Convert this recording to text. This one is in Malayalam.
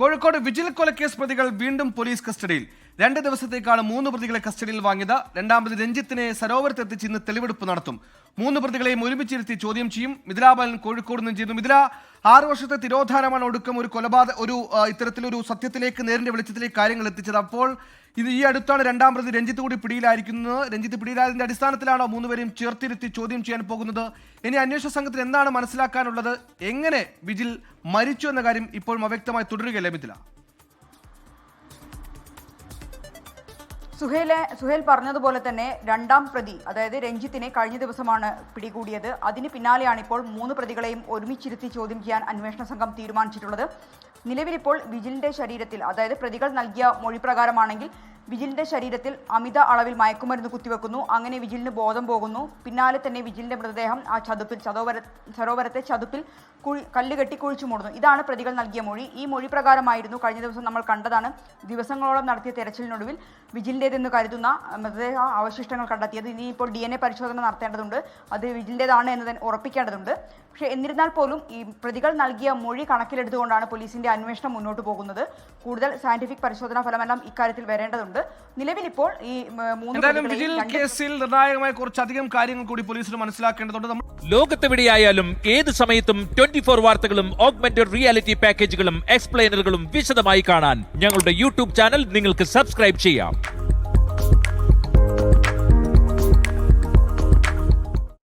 കോഴിക്കോട് വിജിൽ കൊലക്കേസ് പ്രതികൾ വീണ്ടും പോലീസ് കസ്റ്റഡിയിൽ. രണ്ട് ദിവസത്തേക്കാണ് മൂന്ന് പ്രതികളെ കസ്റ്റഡിയിൽ വാങ്ങിയത് രണ്ടാമത് രഞ്ജിത്തിനെ സരോവരത്തെത്തിച്ച് ഇന്ന് തെളിവെടുപ്പ് നടത്തും. മൂന്ന് പ്രതികളെയും ഒരുമിച്ചിരുത്തി ചോദ്യം ചെയ്യും. മിഥിലാബാലൻ കോഴിക്കോട് നിന്ന് ചെയ്യുന്നു. മിഥില ആറു വർഷത്തെ തിരോധാനമാണ് ഒടുക്കം ഒരു കൊലപാതക ഒരു ഇത്തരത്തിലൊരു സത്യത്തിലേക്ക് നേരിന്റെ വെളിച്ചത്തിലേക്ക് കാര്യങ്ങൾ എത്തിച്ചത്. അപ്പോൾ ഇത് ഈ അടുത്താണ് രണ്ടാം പ്രതി രഞ്ജിത്ത് കൂടി പിടിയിലായിരിക്കുന്നത്. രഞ്ജിത്ത് പിടിയിലായതിന്റെ അടിസ്ഥാനത്തിലാണോ മൂന്നുപേരെയും ചേർത്തിരുത്തി ചോദ്യം ചെയ്യാൻ പോകുന്നത്? ഇനി അന്വേഷണ സംഘത്തിന് എന്താണ് മനസ്സിലാക്കാനുള്ളത്? എങ്ങനെ വിജിൽ മരിച്ചു എന്ന കാര്യം ഇപ്പോഴും അവ്യക്തമായി തുടരുകയല്ലേ മിഥില? സുഹേലെ സുഹേൽ പറഞ്ഞതുപോലെ തന്നെ രണ്ടാം പ്രതി അതായത് രഞ്ജിത്തിനെ കഴിഞ്ഞ ദിവസമാണ് പിടികൂടിയത്. അതിന് പിന്നാലെയാണ് ഇപ്പോൾ മൂന്ന് പ്രതികളെയും ഒരുമിച്ചിരുത്തി ചോദ്യം ചെയ്യാൻ അന്വേഷണ സംഘം തീരുമാനിച്ചിട്ടുള്ളത്. നിലവിലിപ്പോൾ വിജിലിന്റെ ശരീരത്തിൽ അതായത് പ്രതികൾ നൽകിയ മൊഴി പ്രകാരമാണെങ്കിൽ വിജിലിന്റെ ശരീരത്തിൽ അമിത അളവിൽ മയക്കുമരുന്ന് കുത്തിവെക്കുന്നു. അങ്ങനെ വിജിലിന് ബോധം പോകുന്നു. പിന്നാലെ തന്നെ വിജിലിന്റെ മൃതദേഹം ആ ചതുപ്പിൽ ചതോവര സരോവരത്തെ ചതുപ്പിൽ കുഴി കല്ല് കെട്ടി കുഴിച്ചു മൂടുന്നു. ഇതാണ് പ്രതികൾ നൽകിയ മൊഴി. ഈ മൊഴി പ്രകാരമായിരുന്നു കഴിഞ്ഞ ദിവസം നമ്മൾ കണ്ടതാണ്. ദിവസങ്ങളോളം നടത്തിയ തെരച്ചിലിനൊടുവിൽ വിജിലിന്റേതെന്ന് കരുതുന്ന മൃതദേഹ അവശിഷ്ടങ്ങൾ കണ്ടെത്തിയത് ഇനിയിപ്പോൾ ഡി എൻ എ പരിശോധന നടത്തേണ്ടതുണ്ട്. അത് വിജിലിന്റേതാണ് എന്ന് തന്നെ ഉറപ്പിക്കേണ്ടതുണ്ട്. പക്ഷേ എന്നിരുന്നാൽ പോലും ഈ പ്രതികൾ നൽകിയ മൊഴി കണക്കിലെടുത്തുകൊണ്ടാണ് പോലീസിന്റെ അന്വേഷണം മുന്നോട്ട് പോകുന്നത്. കൂടുതൽ സയന്റിഫിക് പരിശോധനാ ഫലമെല്ലാം ഇക്കാര്യത്തിൽ വരേണ്ടതുണ്ട്. നിലവിലിപ്പോൾ ഈ എന്തായാലും വിജിൽ കേസിൽ നിർണായകമായ കുറച്ചധികം കാര്യങ്ങൾ കൂടി പോലീസിന് മനസ്സിലാക്കേണ്ടതുണ്ട്. നമ്മൾ ലോകത്തെവിടെയായാലും ഏത് സമയത്തും ട്വന്റി ഫോർ വാർത്തകളും ഓഗ്മെന്റഡ് റിയാലിറ്റി പാക്കേജുകളും എക്സ്പ്ലെയിനറുകളും വിശദമായി കാണാൻ ഞങ്ങളുടെ യൂട്യൂബ് ചാനൽ നിങ്ങൾക്ക് സബ്സ്ക്രൈബ് ചെയ്യാം.